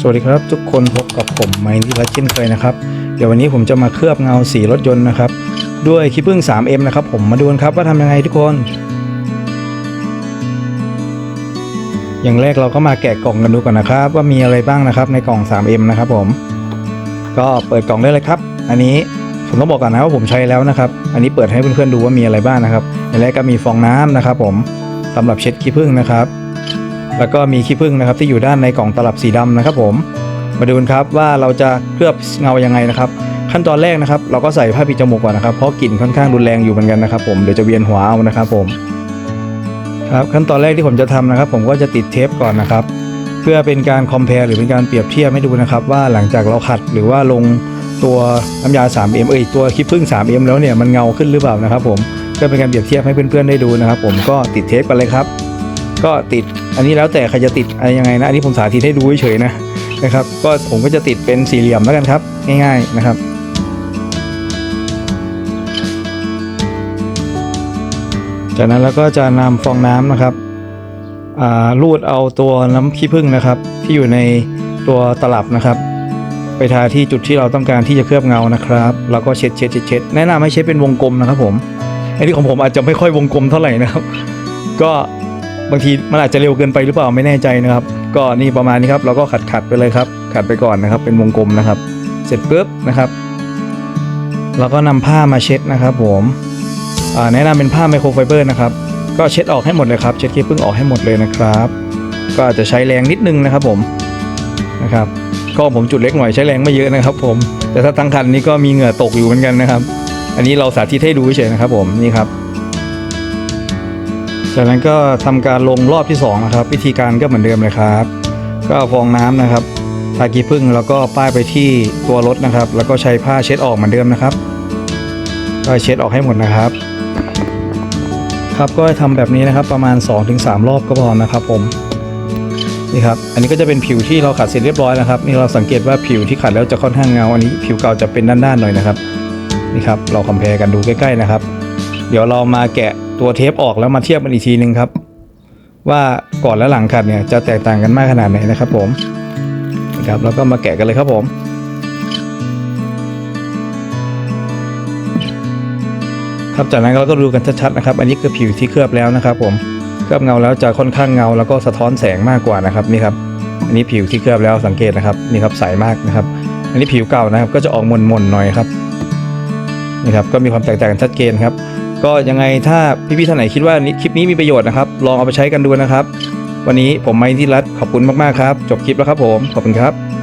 สวัสดีครับทุกคนพบกับผมไมค์ที่รัชเช่นเคยนะครับ เดี๋ยววันนี้ผมจะมาเคลือบเงาสีรถยนต์นะครับ ด้วยขี้ผึ้ง 3M นะครับ ผมมาดูกันครับว่าทำยังไงทุกคน อย่างแรกเราก็มาแกะกล่องกันดูก่อนนะครับ ว่ามีอะไรบ้างนะครับในกล่อง 3M นะครับผม ก็เปิดกล่องได้เลยครับ อันนี้ผมต้องบอกก่อนนะว่าผมใช้แล้วนะครับ อันนี้เปิดให้เพื่อนๆดูว่ามีอะไรบ้างนะครับอย่างแรกก็มีฟองน้ำนะครับ ผมสำหรับเช็ดขี้ผึ้งนะครับ แล้วก็มีขี้ผึ้งนะครับที่อยู่ด้านในกล่องตลับสีดำนะครับ ผม มาดูกันครับว่าเราจะเคลือบเงายังไงนะครับ ขั้นตอนแรกนะครับ เราก็ใส่ผ้าปิดจมูกก่อนนะครับเพราะกลิ่นค่อนข้างรุนแรงอยู่เหมือนกันนะครับ ผมเดี๋ยวจะเวียนหัวเอานะครับผมครับขั้นตอนแรกที่ผมจะทำนะครับ ผมก็จะติดเทปก่อนนะครับ เพื่อเป็นการคอมเพลหรือเป็นการเปรียบเทียบให้ดูนะครับ ว่าหลังจากเราขัดหรือว่าลงตัวน้ำยา 3M เอ้ยตัวขี้ผึ้ง 3M แล้วเนี่ยมันเงาขึ้นหรือเปล่านะครับ ผมเพื่อเป็นการเปรียบเทียบให้เพื่อนๆได้ดูนะครับ ผมก็ติดเทปกันเลยครับ ก็ติด อันนี้แล้วแต่ใครจะติดอะไรยังไงนะอันนี้ผมสาธิตให้ดูเฉยๆนะนะครับ ก็ผมก็จะติดเป็นสี่เหลี่ยมแล้วกันครับ ง่ายๆนะครับจากนั้นเราก็จะนำฟองน้ำนะครับอ่ารูดเอาตัวน้ำขี้ผึ้งนะครับ ที่อยู่ในตัวตลับนะครับ ไปทาที่จุดที่เราต้องการที่จะเคลือบเงานะครับแล้วก็เช็ดเช็ดเช็ดเช็ดแนะนำให้เช็ดเป็นวงกลมนะครับผมไอ้ที่ของผมอาจจะไม่ค่อยวงกลมเท่าไหร่นะครับ ก็ บางทีมันอาจจะเร็วเกินไปหรือเปล่าไม่แน่ใจนะครับ ก็นี่ประมาณนี้ครับ เราก็ขัดขัดไปเลยครับ ขัดไปก่อนนะครับ เป็นวงกลมนะครับ เสร็จปุ๊บนะครับเราก็นำผ้ามาเช็ดนะครับ ผมแนะนำเป็นผ้าไมโครไฟเบอร์นะครับ ก็เช็ดออกให้หมดเลยครับ เช็ดขี้ผึ้งออกให้หมดเลยนะครับ ก็อาจจะใช้แรงนิดนึงนะครับ ผมนะครับก็ผมจุดเล็กหน่อยใช้แรงไม่เยอะนะครับ ผมแต่ถ้าทั้งคันนี้ก็มีเหงื่อตกอยู่เหมือนกันนะครับ อันนี้เราสาธิตให้ดูเฉยนะครับ ผมนี่ครับ จากนั้นก็ทำการลงรอบที่2นะครับ วิธีการก็เหมือนเดิมเลยครับ ก็เอาฟองน้ำนะครับทากีพึ่งแล้วก็ป้ายไปที่ตัวรถนะครับ แล้วก็ใช้ผ้าเช็ดออกเหมือนเดิมนะครับก็เช็ดออกให้หมดนะครับ ครับก็ทำแบบนี้นะครับประมาณ 2-3 รอบก็พอนะครับผมนี่ครับอันนี้ก็จะเป็นผิวที่เราขัดเสร็จเรียบร้อยนะครับนี่เราสังเกตว่าผิวที่ขัดแล้วจะค่อนข้างเงาอันนี้ผิวเก่าจะเป็นด้านๆหน่อยนะครับนี่ครับเราคอมเพลกันดูใกล้ๆนะครับ เดี๋ยวเรามาแกะ ตัวเทปออกแล้วมาเทียบกันอีกทีหนึ่งครับ ว่าก่อนและหลังขัดเนี่ยจะแตกต่างกันมากขนาดไหนนะครับผมนะครับแล้วก็มาแกะกันเลยครับผมครับจากนั้นเราก็ดูกันชัดๆนะครับ อันนี้คือผิวที่เคลือบแล้วนะครับผมเคลือบเงาแล้วจะค่อนข้างเงาแล้วก็สะท้อนแสงมากกว่านะครับนี่ครับ อันนี้ผิวที่เคลือบแล้วสังเกตนะครับนี่ครับใสมากนะครับ อันนี้ผิวเก่านะครับก็จะออกมนๆหน่อยครับนี่ครับก็มีความแตกต่างกันชัดเจนครับ ก็ยังไงถ้าพี่ๆท่านไหนคิดว่าคลิปนี้มีประโยชน์นะครับ ลองเอาไปใช้กันดูนะครับ วันนี้ผมไมค์ที่รัฐขอบคุณมากๆครับ จบคลิปแล้วครับผม ขอบคุณครับ